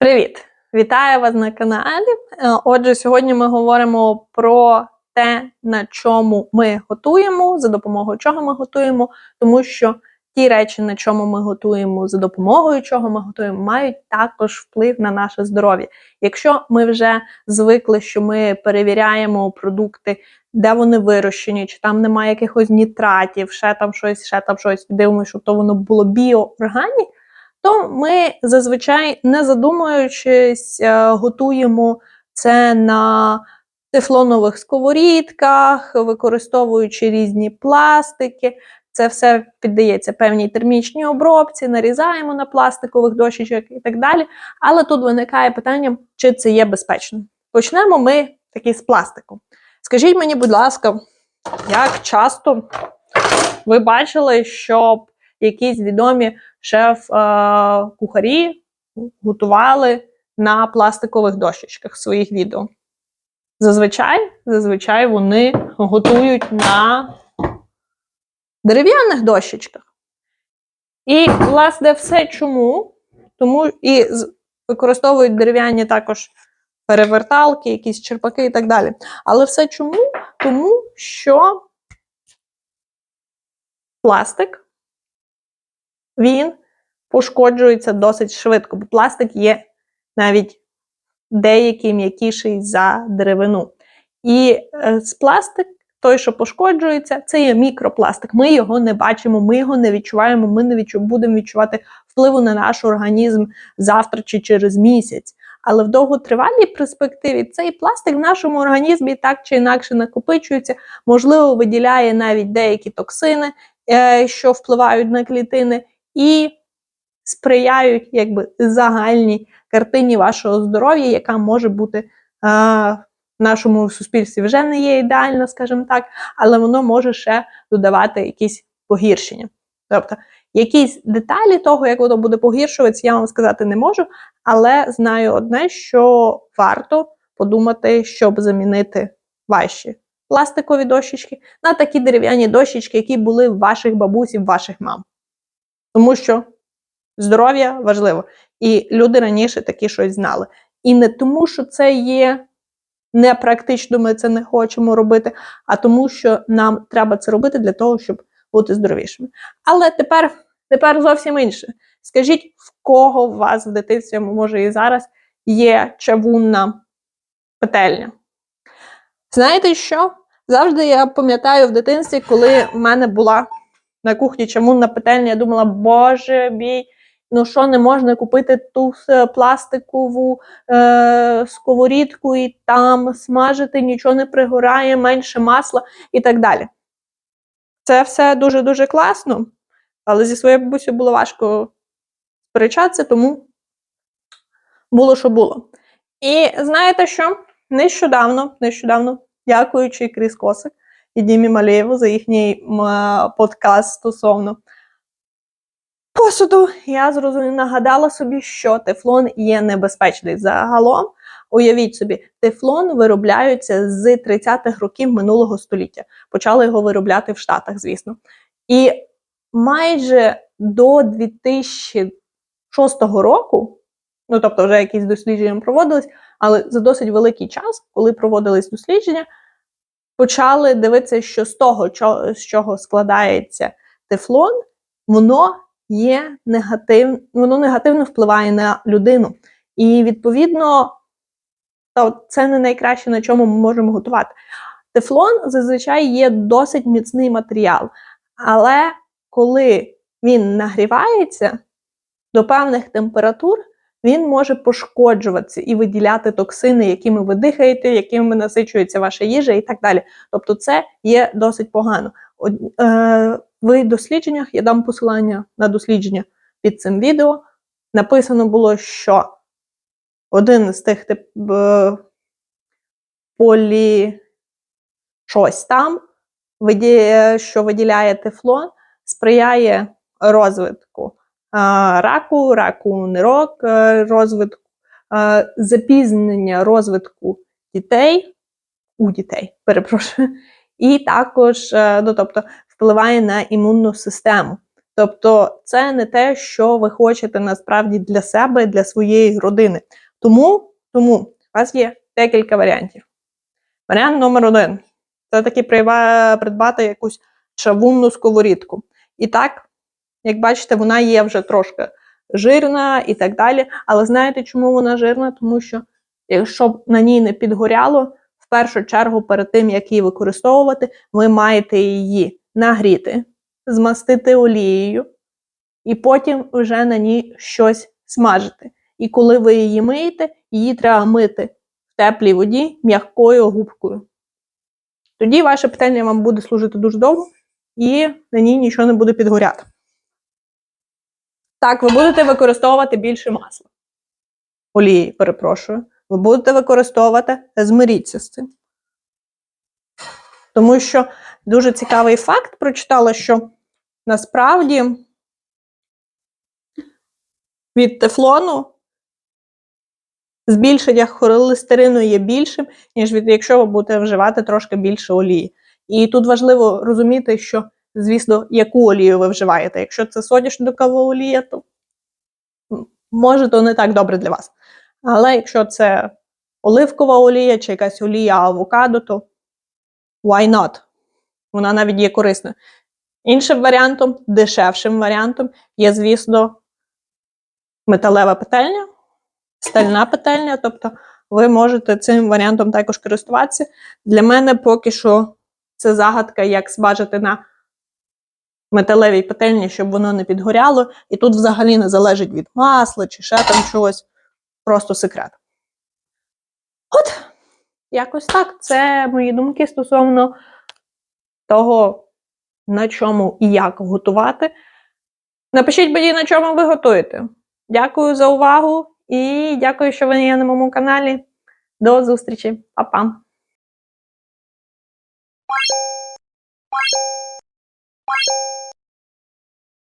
Привіт! Вітаю вас на каналі. Е, Отже, сьогодні ми говоримо про те, на чому ми готуємо, за допомогою чого ми готуємо, тому що ті речі, на чому ми готуємо, за допомогою чого ми готуємо, мають також вплив на наше здоров'я. Якщо ми вже звикли, що ми перевіряємо продукти, де вони вирощені, чи там немає якихось нітратів, ще там щось, ще там щось, дивимося, щоб то воно було біоорганік, то ми зазвичай, не задумуючись, е, готуємо це на тефлонових сковорідках, використовуючи різні пластики. Це все піддається певній термічній обробці, нарізаємо на пластикових дощечок і так далі. Але тут виникає питання, чи це є безпечно. Почнемо ми таки з пластику. Скажіть мені, будь ласка, як часто ви бачили, щоб якісь відомі шеф-кухарі готували на пластикових дощечках своїх відео? Зазвичай, зазвичай вони готують на дерев'яних дощечках. І, власне, все чому? Тому і використовують дерев'яні також переверталки, якісь черпаки і так далі. Але все чому? Тому що пластик він пошкоджується досить швидко, бо пластик є навіть деякий м'якіший за деревину. І е, з пластик, той, що пошкоджується, це є мікропластик. Ми його не бачимо, ми його не відчуваємо, ми не відчу... будемо відчувати впливу на наш організм завтра чи через місяць. Але в довготривалій перспективі цей пластик в нашому організмі так чи інакше накопичується, можливо, виділяє навіть деякі токсини, е, що впливають на клітини, і сприяють якби загальній картині вашого здоров'я, яка може бути е, в нашому суспільстві вже не є ідеальна, скажімо так, але воно може ще додавати якісь погіршення. Тобто, якісь деталі того, як воно буде погіршуватися, я вам сказати не можу, але знаю одне, що варто подумати, щоб замінити ваші пластикові дощечки на такі дерев'яні дощечки, які були в ваших бабусів, ваших мам. Тому що здоров'я важливо. І люди раніше такі щось знали. І не тому, що це є непрактично, ми це не хочемо робити, а тому, що нам треба це робити для того, щоб бути здоровішими. Але тепер, тепер зовсім інше. Скажіть, в кого у вас в дитинстві, може і зараз, є чавунна петельня? Знаєте що? Завжди я пам'ятаю в дитинстві, коли в мене була на кухні чавунна петельня, я думала, боже мій, ну що не можна купити ту е, пластикову е, сковорідку і там смажити, нічого не пригорає, менше масла і так далі. Це все дуже-дуже класно, але зі своєю бабусею було важко сперечатися, тому було, що було. І знаєте що? Нещодавно, нещодавно, дякуючи Кріс Косик і Дімі Малєєву за їхній подкаст стосовно посуду, я зрозуміла, нагадала собі, що тефлон є небезпечний. Загалом, уявіть собі, тефлон виробляється з 30-х років минулого століття. Почали його виробляти в Штатах, звісно. І майже до 2006 року, ну тобто вже якісь дослідження проводились, але за досить великий час, коли проводились дослідження, почали дивитися, що з того, з чого складається тефлон, воно є негатив, воно негативно впливає на людину. І відповідно, то це не найкраще, на чому ми можемо готувати. Тефлон зазвичай є досить міцний матеріал, але коли він нагрівається до певних температур, він може пошкоджуватися і виділяти токсини, якими ви дихаєте, якими насичується ваша їжа і так далі. Тобто, це є досить погано. Е, в дослідженнях я дам посилання на дослідження під цим відео. Написано було, що один з тих тип е, полі щось там, що виділяє тефлон, сприяє розвитку раку, раку нирок, е, розвитку, запізнення розвитку дітей у дітей, перепрошую, і також е, ну, тобто, впливає на імунну систему. Тобто, це не те, що ви хочете насправді для себе, для своєї родини. Тому, тому у вас є декілька варіантів. Варіант номер один це таки придбати якусь чавунну сковорідку. І так, як бачите, вона є вже трошки жирна і так далі. Але знаєте, чому вона жирна? Тому що якщо б на ній не підгоряло, в першу чергу, перед тим, як її використовувати, ви маєте її нагріти, змастити олією, і потім вже на ній щось смажити. І коли ви її миєте, її треба мити в теплій воді м'якою губкою. Тоді ваше питання вам буде служити дуже довго, і на ній нічого не буде підгоряти. Так, ви будете використовувати більше масла. Олії, перепрошую. Ви будете використовувати, змиріться з цим. Тому що дуже цікавий факт прочитала, що насправді від тефлону збільшення холестерину є більшим, ніж від якщо ви будете вживати трошки більше олії. І тут важливо розуміти, що, звісно, яку олію ви вживаєте. Якщо це соняшникова олія, то може то не так добре для вас. Але якщо це оливкова олія чи якась олія авокадо, то why not? Вона навіть є корисною. Іншим варіантом, дешевшим варіантом є, звісно, металева петельня, стальна петельня. Тобто ви можете цим варіантом також користуватися. Для мене поки що це загадка, як смажити на металевій петельні, щоб воно не підгоряло. І тут взагалі не залежить від масла чи ще там чогось. Просто секрет. От, якось так. Це мої думки стосовно того, на чому і як готувати. Напишіть мені, на чому ви готуєте. Дякую за увагу і дякую, що ви є на моєму каналі. До зустрічі, Па-па!